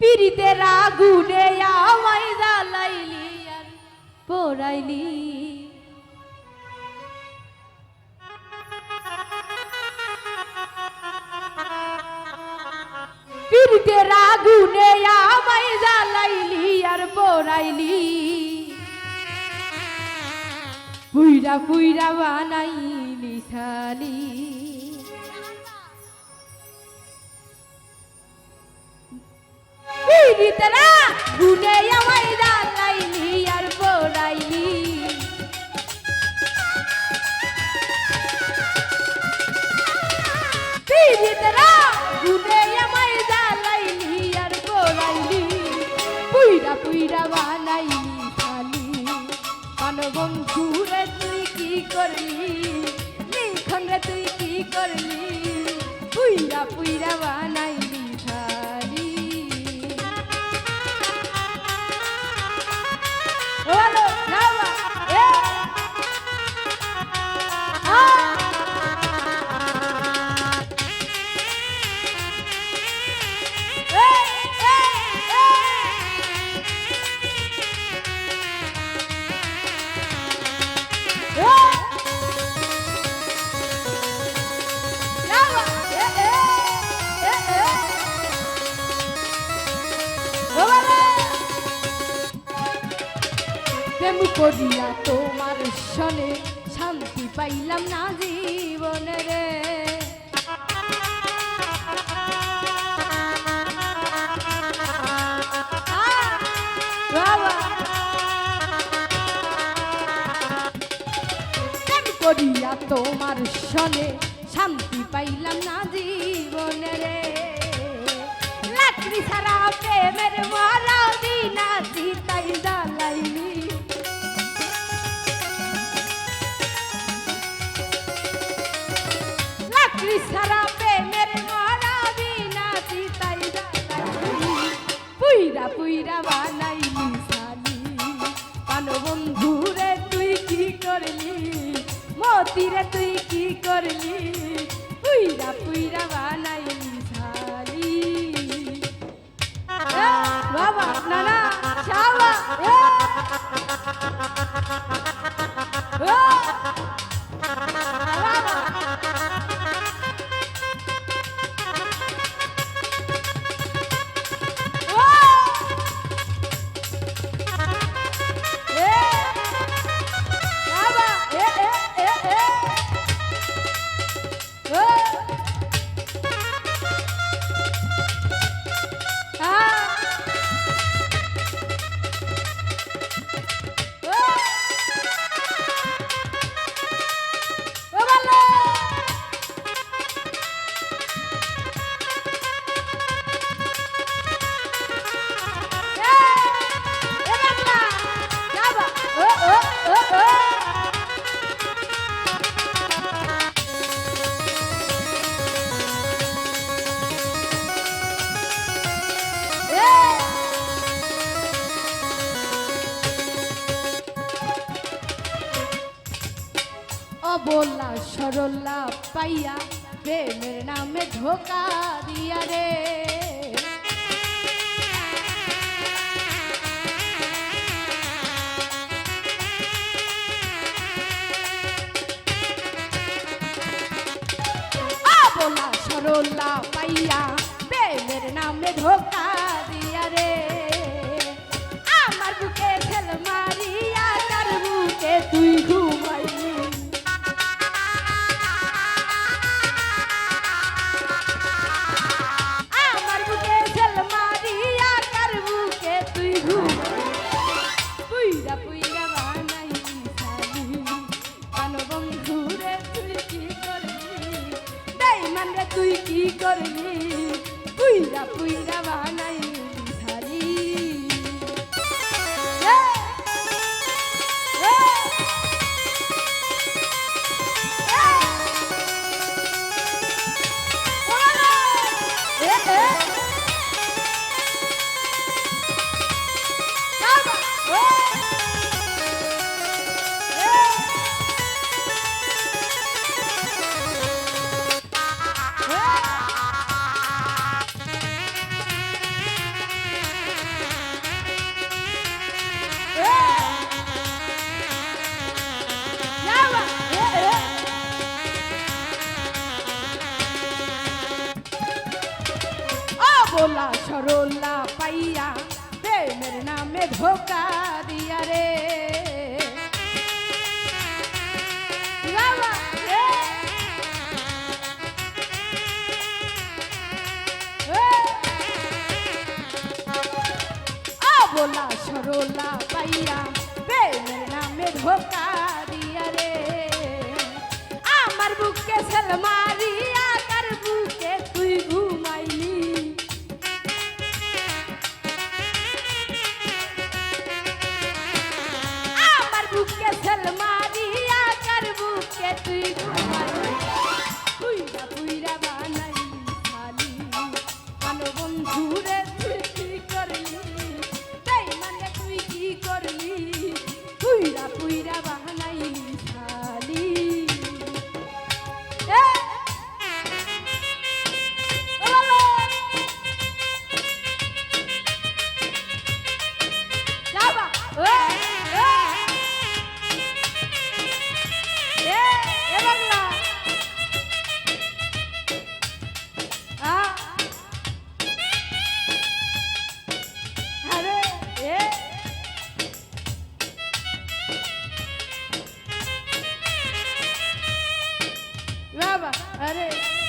পিরিতের আগুনে আমায় জ্বালাইলি আর পোড়াইলি। পিরিতের আগুনে আমায় জ্বালাইলি আর পোড়াইলি। পুইরা পুইরা বানাইলি খালি পিরিতেরা গুনে আমায় জ্বালাইলি আর পোড়াইলি। পিরিতেরা গুনে আমায় জ্বালাইলি আর পোড়াইলি। পুইরা পুইরা বানাইলি খালি পানবন্ধু রে তুই কি করলি? লিখন রে তুই কি করলি? পুইরা পুইরা বানাইলি করিয়া তোমার সনে শান্তি পাইলাম না জীবনে রে। করিয়া তোমার সনে শান্তি পাইলাম না জীবনে রে। লাকড়ি ছাড়া প্রেমের মারা ছাড়া প্রেমের মারা চিতাই জ্বালাইলি পুইরা পুইরা বানাইলি সালি পান বন্ধু রে, তুই কি করলি? মতিরে, তুই পুইরা পুইরা বানাইলি অবলা সরলা পাইয়া প্রেমের নামে ধোকা দিয়া রে অবলা সরলা পাইয়া প্রেমের নামে ধোকা তুই কি করলি পুইরা পুইরা বানাইলি আবোলা সরলা পাইয়া প্রেমের নামে ধোকা দিয়া রে। আবোলা, সরলা পাইয়া প্রেমের নামে ধোকা দিয়া রে। আমার বুকে সেল ¡Ares!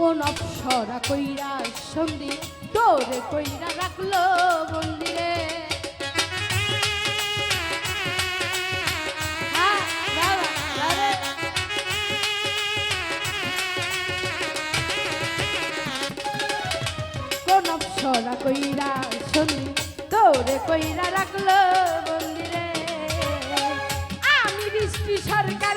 কোন অপসরা কইরা সন্ধি তোরে কইরা রাখল মন্দিরে। কোন অপসরা কইরা সন্ধি তোরে কইরা রাখল মন্দিরে আমি বৃষ্টি সরকার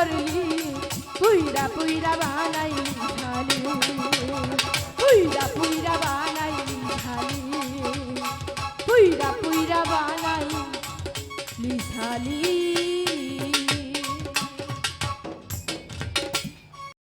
করলি পুইরা পুইরা বানাইলি